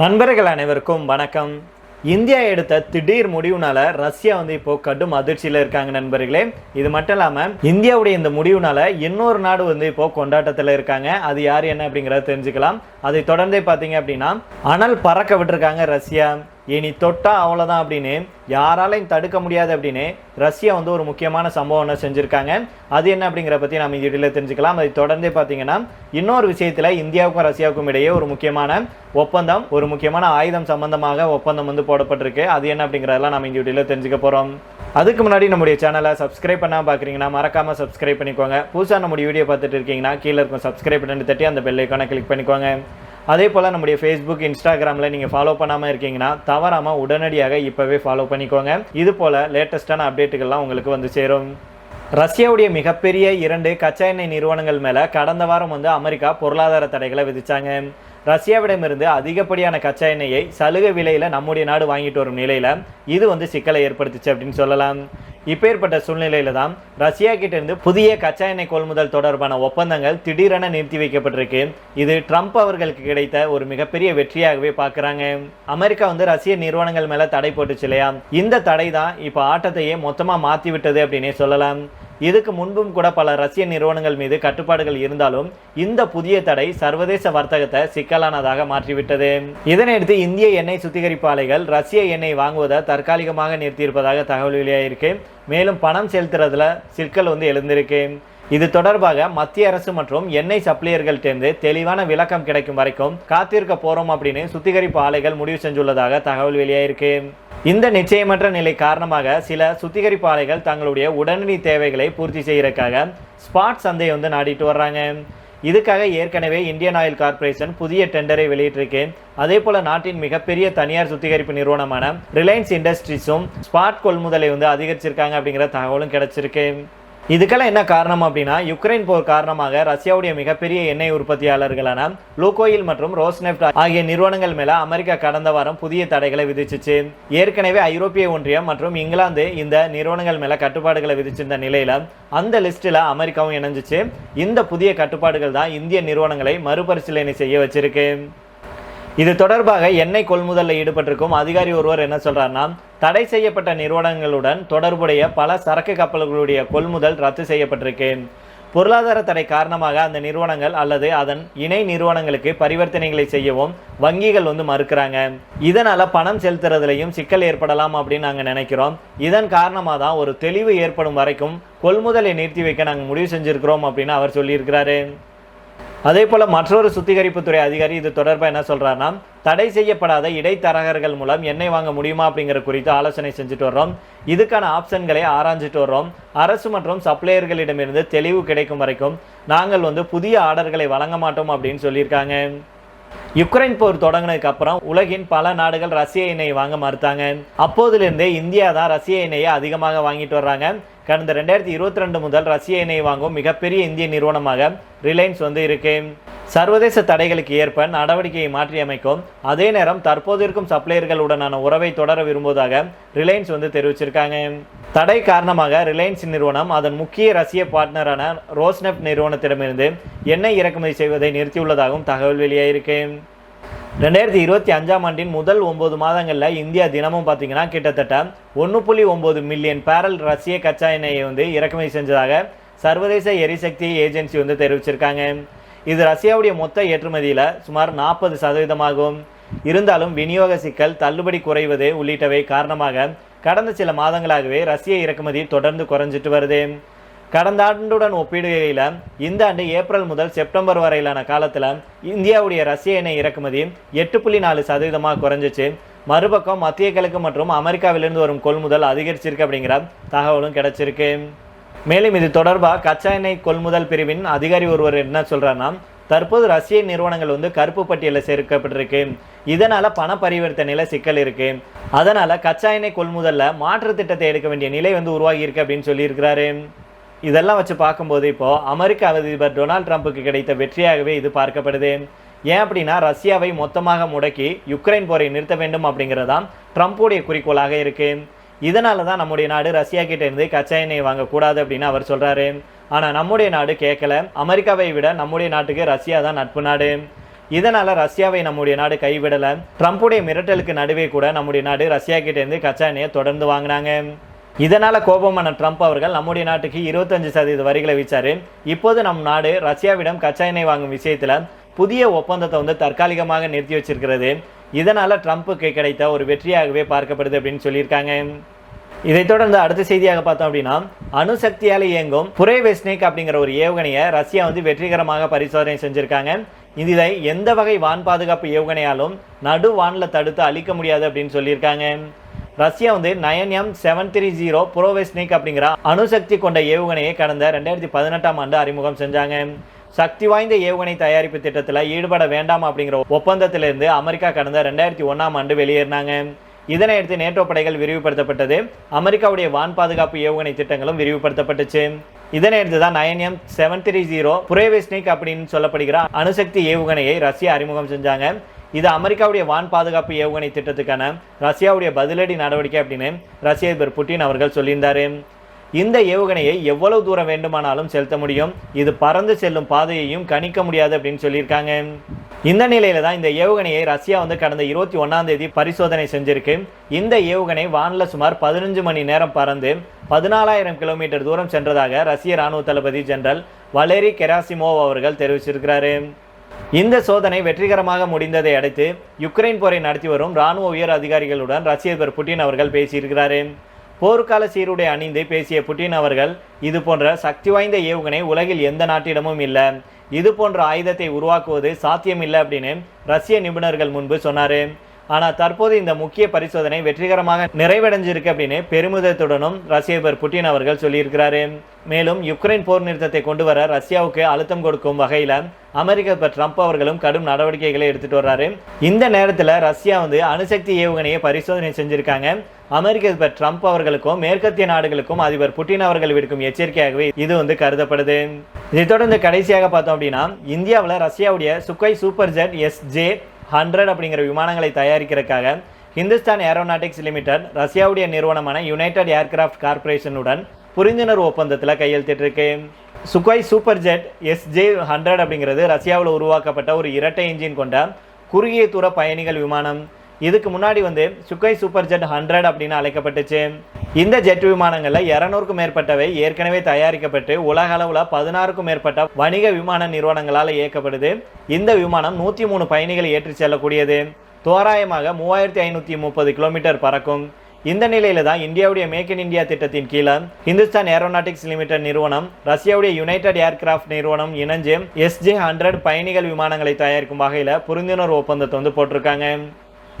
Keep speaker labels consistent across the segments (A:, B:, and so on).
A: நண்பர்கள் அனைவருக்கும் வணக்கம். இந்தியா எடுத்த திடீர் முடிவுனால ரஷ்யா வந்து இப்போ கடும் அதிர்ச்சியில் இருக்காங்க நண்பர்களே. இது மட்டும் இல்லாமல் இந்தியாவுடைய இந்த முடிவுனால இன்னொரு நாடு வந்து இப்போ கொண்டாட்டத்தில் இருக்காங்க. அது யார் என்ன அப்படிங்கிறத தெரிஞ்சுக்கலாம். அதை தொடர்ந்தே பார்த்தீங்க அப்படின்னா அனல் பறக்க விட்டுருக்காங்க ரஷ்யா. இனி தொட்டா அவ்வளோதான் அப்படின்னு யாராலையும் தடுக்க முடியாது அப்படின்னு ரஷ்யா வந்து ஒரு முக்கியமான சம்பவம் ஒன்று செஞ்சுருக்காங்க. அது என்ன அப்படிங்கிற பற்றி நம்ம இந்த வீடியோவில் தெரிஞ்சுக்கலாம். அதை தொடர்ந்தே பார்த்தீங்கன்னா இன்னொரு விஷயத்தில் இந்தியாவுக்கும் ரஷ்யாவுக்கும் இடையே ஒரு முக்கியமான ஒப்பந்தம் ஒரு முக்கியமான ஆயுதம் சம்பந்தமாக ஒப்பந்தம் வந்து போடப்பட்டிருக்கு. அது என்ன அப்படிங்கிறதெல்லாம் நம்ம இந்த வீடியோவில் தெரிஞ்சுக்க போகிறோம் அதுக்கு முன்னாடி நம்முடைய சேனலை சப்ஸ்கிரைப் பண்ணால் பார்க்குறீங்கன்னா மறக்காமல் சப்ஸ்கிரைப் பண்ணிக்கோங்க. புதுசாக நம்முடைய வீடியோ பார்த்துட்டு இருக்கீங்கன்னா கீழே இருக்கும் சப்ஸ்கிரைப் பண்ணி தட்டி அந்த பெல் ஐக்கானை கிளிக் பண்ணிக்கோங்க. அதே போல் நம்முடைய ஃபேஸ்புக் இன்ஸ்டாகிராமில் நீங்கள் ஃபாலோ பண்ணாமல் இருக்கீங்கன்னா தவறாமல் உடனடியாக இப்போவே ஃபாலோ பண்ணிக்கோங்க. இது போல் லேட்டஸ்ட்டான அப்டேட்டுகள்லாம் உங்களுக்கு வந்து சேரும். ரஷ்யாவுடைய மிகப்பெரிய இரண்டு கச்சா எண்ணெய் நிறுவனங்கள் மேலே கடந்த வாரம் வந்து அமெரிக்கா பொருளாதார தடைகளை விதித்தாங்க ரஷ்யாவிடமிருந்து அதிகப்படியான கச்சா எண்ணெயை சலுகை விலையில் நம்முடைய நாடு வாங்கிட்டு வரும் நிலையில் இது வந்து சிக்கலை ஏற்படுத்துச்சு அப்படின்னு சொல்லலாம். இப்பேற்பட்ட சூழ்நிலையில தான் ரஷ்யா கிட்ட இருந்து புதிய கச்சா எண்ணெய் கொள்முதல் தொடர்பான ஒப்பந்தங்கள் திடீரென நிறுத்தி வைக்கப்பட்டிருக்கு. இது ட்ரம்ப் அவர்களுக்கு கிடைத்த ஒரு மிகப்பெரிய வெற்றியாகவே பார்க்குறாங்க. அமெரிக்கா வந்து ரஷ்ய நிறுவனங்கள் மேல தடை போட்டுச்சு இல்லையா? இந்த தடை தான் இப்போ ஆட்டத்தையே மொத்தமாக மாற்றி விட்டது அப்படின்னே சொல்லலாம். இதுக்கு முன்பும் கூட பல ரஷ்ய நிறுவனங்கள் மீது கட்டுப்பாடுகள் இருந்தாலும் இந்த புதிய தடை சர்வதேச வர்த்தகத்தை சிக்கலானதாக மாற்றிவிட்டது. இதனையடுத்து இந்திய எண்ணெய் சுத்திகரிப்பு ஆலைகள் ரஷ்ய எண்ணெய் வாங்குவதை தற்காலிகமாக நிறுத்தியிருப்பதாக தகவல் வெளியாயிருக்கு. மேலும் பணம் செலுத்துறதுல சிக்கல் வந்து எழுந்திருக்கு. இது தொடர்பாக மத்திய அரசு மற்றும் எண்ணெய் சப்ளையர்கள்டேருந்து தெளிவான விளக்கம் கிடைக்கும் வரைக்கும் காத்திருக்க போறோம் அப்படின்னு சுத்திகரிப்பு ஆலைகள் முடிவு செஞ்சுள்ளதாக தகவல் வெளியாயிருக்கு. இந்த நிச்சயமற்ற நிலை காரணமாக சில சுத்திகரிப்பு ஆலைகள் தங்களுடைய உடனடி தேவைகளை பூர்த்தி செய்யறதுக்காக ஸ்பாட் சந்தையை வந்து நாடிட்டு வர்றாங்க. இதுக்காக ஏற்கனவே இந்தியன் ஆயில் கார்ப்பரேஷன் புதிய டெண்டரை வெளியிட்டிருக்கு. அதே போல நாட்டின் மிகப்பெரிய தனியார் சுத்திகரிப்பு நிறுவனமான ரிலையன்ஸ் இண்டஸ்ட்ரீஸும் ஸ்பாட் கொள்முதலை வந்து அதிகரிச்சிருக்காங்க அப்படிங்கிற தகவலும் கிடைச்சிருக்கு. இதுக்கெல்லாம் என்ன காரணம் அப்படின்னா யுக்ரைன் போர் காரணமாக ரஷ்யாவுடைய மிகப்பெரிய எண்ணெய் உற்பத்தியாளர்களான லூகோயில் மற்றும் ரோஸ்நெப்ட் ஆகிய நிறுவனங்கள் மேல அமெரிக்கா கடந்த வாரம் புதிய தடைகளை விதிச்சிச்சு. ஏற்கனவே ஐரோப்பிய ஒன்றியம் மற்றும் இங்கிலாந்து இந்த நிறுவனங்கள் மேல கட்டுப்பாடுகளை விதிச்சிருந்த நிலையில அந்த லிஸ்டில் அமெரிக்காவும் இணைஞ்சிச்சு. இந்த புதிய கட்டுப்பாடுகள் தான் இந்திய நிறுவனங்களை மறுபரிசீலனை செய்ய வச்சிருக்கு. இது தொடர்பாக எண்ணெய் கொள்முதலில் ஈடுபட்டிருக்கும் அதிகாரி ஒருவர் என்ன சொல்கிறாருன்னா தடை செய்யப்பட்ட நிறுவனங்களுடன் தொடர்புடைய பல சரக்கு கப்பல்களுடைய கொள்முதல் ரத்து செய்யப்பட்டிருக்கு. பொருளாதார தடை காரணமாக அந்த நிறுவனங்கள் அல்லது அதன் இணை நிறுவனங்களுக்கு பரிவர்த்தனைகளை செய்யவும் வங்கிகள் வந்து மறுக்கிறாங்க. இதனால் பணம் செலுத்துறதுலையும் சிக்கல் ஏற்படலாம் அப்படின்னு நாங்கள் நினைக்கிறோம். இதன் காரணமாக தான் ஒரு தெளிவு ஏற்படும் வரைக்கும் கொள்முதலை நிறுத்தி வைக்க நாங்கள் முடிவு செஞ்சுருக்கிறோம் அப்படின்னு அவர் சொல்லியிருக்கிறாரு. அதே போல் மற்றொரு சுத்திகரிப்புத்துறை அதிகாரி இது தொடர்பாக என்ன சொல்கிறாருன்னா தடை செய்யப்படாத இடைத்தரகர்கள் மூலம் எண்ணெய் வாங்க முடியுமா அப்படிங்கிற குறித்து ஆலோசனை செஞ்சுட்டு வர்றோம். இதுக்கான ஆப்ஷன்களை ஆராய்ஞ்சிட்டு வர்றோம். அரசு மற்றும் சப்ளையர்களிடமிருந்து தெளிவு கிடைக்கும் வரைக்கும் நாங்கள் வந்து புதிய ஆர்டர்களை வழங்க மாட்டோம் அப்படின்னு சொல்லியிருக்காங்க. யுக்ரைன் போர் தொடங்கினதுக்கு அப்புறம் உலகின் பல நாடுகள் ரஷ்ய எண்ணெயை வாங்க மறுத்தாங்க. அப்போதிலிருந்தே இந்தியா தான் ரஷ்ய எண்ணெயை அதிகமாக வாங்கிட்டு வர்றாங்க. கடந்த ரெண்டாயிரத்தி இருபத்தி ரெண்டு முதல் ரஷ்ய எண்ணெய் வாங்கும் மிகப்பெரிய இந்திய நிறுவனமாக ரிலையன்ஸ் வந்து இருக்கு. சர்வதேச தடைகளுக்கு ஏற்ப நடவடிக்கையை மாற்றியமைக்கும். அதே நேரம் தற்போது இருக்கும் சப்ளையர்களுடனான உறவை தொடர விரும்புவதாக ரிலையன்ஸ் வந்து தெரிவிச்சிருக்காங்க. தடை காரணமாக ரிலையன்ஸ் நிறுவனம் அதன் முக்கிய ரஷ்ய பார்ட்னரான ரோஸ்னெப் நிறுவனத்திடமிருந்து எண்ணெய் இறக்குமதி செய்வதை நிறுத்தியுள்ளதாகவும் தகவல் வெளியாயிருக்கு. ரெண்டாயிரத்தி இருபத்தி அஞ்சாம் ஆண்டின் முதல் ஒம்பது மாதங்களில் இந்தியா தினமும் பார்த்தீங்கன்னா கிட்டத்தட்ட ஒன்று புள்ளி ஒம்பது மில்லியன் பேரல் ரஷ்ய கச்சா எண்ணெயை வந்து இறக்குமதி செஞ்சதாக சர்வதேச எரிசக்தி ஏஜென்சி வந்து தெரிவிச்சிருக்காங்க. இது ரஷ்யாவுடைய மொத்த ஏற்றுமதியில் சுமார் நாற்பது சதவீதமாகும் இருந்தாலும் விநியோக சிக்கல் தள்ளுபடி குறைவது உள்ளிட்டவை காரணமாக கடந்த சில மாதங்களாகவே ரஷ்ய இறக்குமதி தொடர்ந்து குறைஞ்சிட்டு வருது. கடந்த ஆண்டுடன் ஒப்பிடுகையில் இந்த ஆண்டு ஏப்ரல் முதல் செப்டம்பர் வரையிலான காலத்தில் இந்தியாவுடைய ரஷ்ய எண்ணெய் இறக்குமதி எட்டு புள்ளி நாலு சதவீதமாக குறைஞ்சிச்சு. மறுபக்கம் மத்திய கிழக்கு மற்றும் அமெரிக்காவிலிருந்து வரும் கொள்முதல் அதிகரிச்சிருக்கு அப்படிங்கிற தகவலும் கிடைச்சிருக்கு. மேலும் இது தொடர்பாக கச்சா எண்ணெய் கொள்முதல் பிரிவின் அதிகாரி ஒருவர் என்ன சொல்கிறாருன்னா தற்போது ரஷ்ய நிறுவனங்கள் வந்து கருப்பு பட்டியலில் சேர்க்கப்பட்டிருக்கு. இதனால் பண பரிவர்த்தனையில் சிக்கல் இருக்கு. அதனால் கச்சா எண்ணெய் கொள்முதலில் மாற்று திட்டத்தை எடுக்க வேண்டிய நிலை வந்து உருவாகியிருக்கு அப்படின்னு சொல்லியிருக்கிறாரு. இதெல்லாம் வச்சு பார்க்கும்போது இப்போ அமெரிக்க அதிபர் டொனால்ட் ட்ரம்ப்புக்கு கிடைத்த வெற்றியாகவே இது பார்க்கப்படுது. ஏன் அப்படின்னா ரஷ்யாவை மொத்தமாக முடக்கி யுக்ரைன் போரை நிறுத்த வேண்டும் அப்படிங்கிறதான் ட்ரம்ப்புடைய குறிக்கோளாக இருக்குது இதனால தான் நம்முடைய நாடு ரஷ்யா கிட்ட இருந்து கச்சா எண்ணெய் வாங்கக்கூடாது அப்படின்னு அவர் சொல்கிறாரு ஆனால் நம்முடைய நாடு கேட்கல. அமெரிக்காவை விட நம்முடைய நாட்டுக்கு ரஷ்யா தான் நட்பு நாடு. இதனால் ரஷ்யாவை நம்முடைய நாடு கைவிடலை. ட்ரம்ப்புடைய மிரட்டலுக்கு நடுவே கூட நம்முடைய நாடு ரஷ்யா கிட்டேருந்து கச்சா எண்ணெயை தொடர்ந்து வாங்கினாங்க. இதனால் கோபமான ட்ரம்ப் அவர்கள் நம்முடைய நாட்டுக்கு இருபத்தஞ்சு சதவீத வரிகளை விச்சாரு இப்போது நம் நாடு ரஷ்யாவிடம் கச்சா எண்ணெய் வாங்கும் விஷயத்தில் புதிய ஒப்பந்தத்தை வந்து தற்காலிகமாக நிறுத்தி வச்சிருக்கிறது. இதனால் ட்ரம்ப்புக்கு கிடைத்த ஒரு வெற்றியாகவே பார்க்கப்படுது அப்படின்னு சொல்லியிருக்காங்க. இதைத் தொடர்ந்து அடுத்த செய்தியாக பார்த்தோம் அப்படின்னா அணுசக்தியால் இயங்கும் புரேவெஸ்னிக் அப்படிங்கிற ஒரு ஏவுகணையை ரஷ்யா வந்து வெற்றிகரமாக பரிசோதனை செஞ்சுருக்காங்க. இதை எந்த வகை வான் பாதுகாப்பு ஏவுகணையாலும் நடு வானில் தடுத்து அழிக்க முடியாது அப்படின்னு சொல்லியிருக்காங்க. ரஷ்யா வந்து nine M seven three zero Burevestnik அப்படிங்கிற அணுசக்தி கொண்ட ஏவுகணையை கடந்த ரெண்டாயிரத்தி பதினெட்டாம் ஆண்டு அறிமுகம் செஞ்சாங்க. சக்தி வாய்ந்த ஏவுகணை தயாரிப்பு திட்டத்தில் ஈடுபட வேண்டாம் அப்படிங்கிற ஒப்பந்தத்திலிருந்து அமெரிக்கா கடந்த ரெண்டாயிரத்தி ஒன்றாம் ஆண்டு வெளியேறினாங்க. இதனையடுத்து நேட்டோ படைகள் விரிவுபடுத்தப்பட்டது. அமெரிக்காவுடைய வான் பாதுகாப்பு ஏவுகணை திட்டங்களும் விரிவுபடுத்தப்பட்டுச்சு. இதனையடுத்து தான் nine M seven three zero Burevestnik அப்படின்னு சொல்லப்படுகிற அணுசக்தி ஏவுகணையை ரஷ்யா அறிமுகம் செஞ்சாங்க. இது அமெரிக்காவுடைய வான் பாதுகாப்பு ஏவுகணை திட்டத்துக்கான ரஷ்யாவுடைய பதிலடி நடவடிக்கை அப்படின்னு ரஷ்ய அதிபர் புட்டின் அவர்கள் சொல்லியிருந்தாரு. இந்த ஏவுகணையை எவ்வளவு தூரம் வேண்டுமானாலும் செலுத்த முடியும்? இது பறந்து செல்லும் பாதையையும் கணிக்க முடியாது அப்படின்னு சொல்லியிருக்காங்க. இந்த நிலையில தான் இந்த ஏவுகணையை ரஷ்யா வந்து கடந்த இருபத்தி ஒன்றாம் தேதி பரிசோதனை செஞ்சிருக்கு. இந்த ஏவுகணை வானில் சுமார் பதினஞ்சு மணி நேரம் பறந்து பதினாலாயிரம் கிலோமீட்டர் தூரம் சென்றதாக ரஷ்ய ராணுவ தளபதி ஜெனரல் வலேரி கெராசிமோவ் அவர்கள் தெரிவிச்சிருக்கிறாரு. இந்த சோதனை வெற்றிகரமாக முடிந்ததை அடுத்து யுக்ரைன் போரை நடத்தி வரும் ராணுவ உயர் அதிகாரிகளுடன் ரஷ்ய அதிபர் புட்டின் அவர்கள் பேசியிருக்கிறாரு. போர்க்கால சீருடை அணிந்து பேசிய புட்டின் அவர்கள் இது போன்ற சக்தி வாய்ந்த ஏவுகணை உலகில் எந்த நாட்டிடமும் இல்லை. இது போன்ற ஆயுதத்தை உருவாக்குவது சாத்தியமில்லை அப்படின்னு ரஷ்ய நிபுணர்கள் முன்பு சொன்னார். ஆனால் தற்போது இந்த முக்கிய பரிசோதனை வெற்றிகரமாக நிறைவடைஞ்சிருக்கு அப்படின்னு பெருமிதத்துடனும் ரஷ்யபர் புட்டின் அவர்கள் சொல்லியிருக்கிறாரு. மேலும் யுக்ரைன் போர் நிறுத்தத்தை கொண்டு வர ரஷ்யாவுக்கு அழுத்தம் கொடுக்கும் வகையில் அமெரிக்க ட்ரம்ப் அவர்களும் கடும் நடவடிக்கைகளை எடுத்துட்டு வர்றாரு. இந்த நேரத்தில் ரஷ்யா வந்து அணுசக்தி ஏவுகணையை பரிசோதனை செஞ்சிருக்காங்க. அமெரிக்க அதிபர் ட்ரம்ப் அவர்களுக்கும் மேற்கத்திய நாடுகளுக்கும் அதிபர் புட்டின் அவர்கள் விடுக்கும் எச்சரிக்கையாகவே இது வந்து கருதப்படுது. இதை தொடர்ந்து கடைசியாக பார்த்தோம் அப்படின்னா இந்தியாவில் ரஷ்யாவுடைய சுக்கை super jet S J hundred அப்படிங்கிற விமானங்களை தயாரிக்கிறதுக்காக ஹிந்துஸ்தான் ஏரோநாட்டிக்ஸ் லிமிடெட் ரஷ்யாவுடைய நிறுவனமான யுனைடெட் ஏர்கிராஃப்ட் கார்ப்பரேஷனுடன் புரிந்துணர்வு ஒப்பந்தத்தில் கையெழுத்திட்டிருக்கு. Sukhoi super jet SJ hundred அப்படிங்கிறது ரஷ்யாவில் உருவாக்கப்பட்ட ஒரு இரட்டை இன்ஜின் கொண்ட குறுகிய தூர பயணிகள் விமானம். இதுக்கு முன்னாடி வந்து சுக்கை சூப்பர் ஜெட் ஹண்ட்ரட் அப்படின்னு அழைக்கப்பட்டுச்சு. இந்த ஜெட் விமானங்களில் இரநூறுக்கும் மேற்பட்டவை ஏற்கனவே தயாரிக்கப்பட்டு உலக அளவில் பதினாறுக்கும் மேற்பட்ட வணிக விமான நிறுவனங்களால் இயக்கப்படுது. இந்த விமானம் நூற்றி மூணு பயணிகளை ஏற்றிச் செல்லக்கூடியது. தோராயமாக மூவாயிரத்தி ஐநூற்றி முப்பது கிலோமீட்டர் பறக்கும். இந்த நிலையில தான் இந்தியாவுடைய மேக் இன் இந்தியா திட்டத்தின் கீழே இந்துஸ்தான் ஏரோநாட்டிக்ஸ் லிமிடெட் நிறுவனம் ரஷ்யாவுடைய யுனைடெட் ஏர்கிராஃப்ட் நிறுவனம் இணைஞ்சு எஸ்ஜே ஹண்ட்ரட் பயணிகள் விமானங்களை தயாரிக்கும் வகையில் புரிந்துணர்வு ஒப்பந்தத்தை வந்து போட்டிருக்காங்க.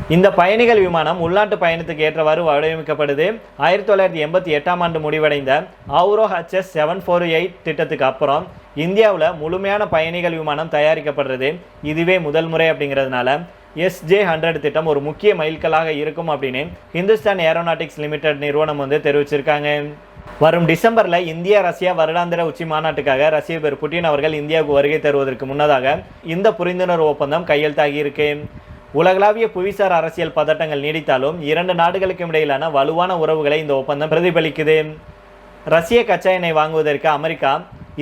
A: இந்த பயணிகள் விமானம் உள்நாட்டு பயணத்துக்கு ஏற்றவாறு வடிவமைக்கப்படுது. ஆயிரத்தி தொள்ளாயிரத்தி எண்பத்தி எட்டாம் ஆண்டு முடிவடைந்த Avro HS seven four eight திட்டத்துக்கு அப்புறம் இந்தியாவில் முழுமையான பயணிகள் விமானம் தயாரிக்கப்படுறது. இதுவே முதல் முறை அப்படிங்கிறதுனால எஸ்ஜே ஹண்ட்ரட் திட்டம் ஒரு முக்கிய மைல்கல்லாக இருக்கும் அப்படின்னு ஹிந்துஸ்தான் ஏரோநாட்டிக்ஸ் லிமிடெட் நிறுவனம் வந்து தெரிவிச்சிருக்காங்க. வரும் டிசம்பரில் இந்தியா ரஷ்யா வருடாந்திர உச்சி மாநாட்டுக்காக ரஷ்ய பேர் புட்டின் அவர்கள் இந்தியாவுக்கு வருகை தருவதற்கு முன்னதாக இந்த புரிந்துணர்வு ஒப்பந்தம் கையெழுத்தாகி இருக்கு. உலகளாவிய புவிசார் அரசியல் பதட்டங்கள் நீடித்தாலும் இரண்டு நாடுகளுக்கும் இடையிலான வலுவான உறவுகளை இந்த ஒப்பந்தம் பிரதிபலிக்குது. ரஷ்ய கச்சா எண்ணெய் வாங்குவதற்கு அமெரிக்கா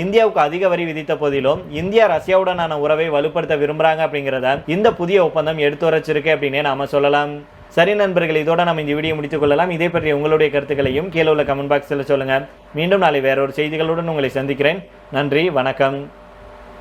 A: இந்தியாவுக்கு அதிக வரி விதித்த போதிலும் இந்தியா ரஷ்யாவுடனான உறவை வலுப்படுத்த விரும்புறாங்க அப்படிங்கிறத இந்த புதிய ஒப்பந்தம் எடுத்து வரைச்சிருக்கு அப்படின்னே நாம சொல்லலாம். சரி நண்பர்கள் இதோட நம்ம இந்த வீடியோ முடித்துக் கொள்ளலாம். இதே பற்றி உங்களுடைய கருத்துக்களையும் கீழே உள்ள கமெண்ட் பாக்ஸில் சொல்லுங்கள் மீண்டும் நாளை வேறொரு செய்திகளுடன் உங்களை சந்திக்கிறேன். நன்றி வணக்கம்.